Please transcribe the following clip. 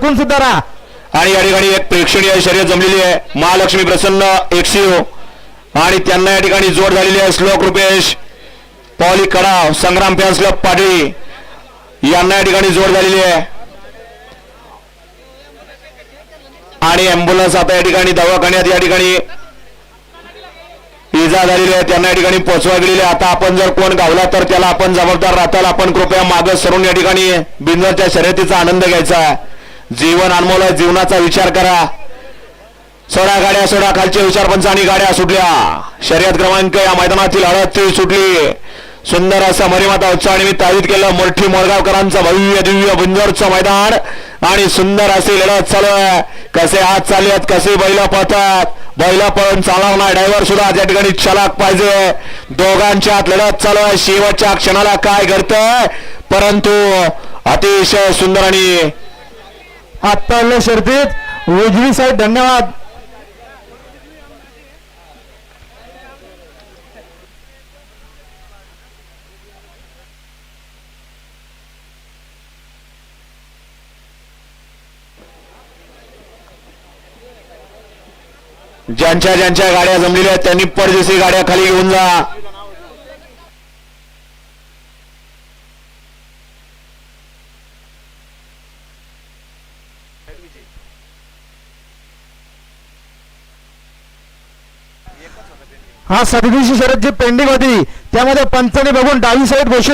कोण सुद्धा राहा. आणि या ठिकाणी एक प्रेक्षणीय शर्यत जमलेली आहे. महालक्ष्मी प्रसन्न एक्सिओ आणि त्यांना या ठिकाणी जोड झालेली आहे Shlok Rupesh. Poly Kadav Sangram fans club पाटळी यांना या ठिकाणी जोड झालेली आहे. आणि अँब्युलन्स आता या ठिकाणी दवाखान्यात या ठिकाणी इजा झालेली आहे. त्यांना या ठिकाणी पोचवा गेलेली आहे. आता आपण जर कोण गावला तर त्याला आपण जबाबदार राहताल. आपण कृपया मागं सरून या ठिकाणी बिंजरच्या शर्यतीचा आनंद घ्यायचा आहे. जीवन अनमोल आहे जीवनाचा विचार करा. सोडा गाड्या सोडा खालचे विचारपंच आणि गाड्या सुटल्या. शर्यत क्रमांक या मैदानातील हळद ती सुटली. सुंदर असा मरीमाता उत्सवानिमित्त आयोजित केलं मोठी मोरगावकरांचं भव्य दिव्य बुंजरचं मैदान. आणि सुंदर असे लढत चालू आहे. कसे हात चालले आहेत कसे बैल पळतात. बैल पळून चालवणार ड्रायव्हर सुद्धा त्या ठिकाणी चलाक पाहिजे. दोघांच्या आत लढत चालू आहे. शेवटच्या क्षणाला काय घडतंय? परंतु अतिशय सुंदर आणि आत्ता शर्तीत. उजवी साहेब धन्यवाद. ज्यांच्या ज्यांच्या गाड्या जमलेल्या आहेत त्यांनी परदेशी गाड्या खाली घेऊन जा. हा सददिवशी शरद जी पेंडिंग होती. त्यामध्ये पंचने बघून डावी साईड घोषित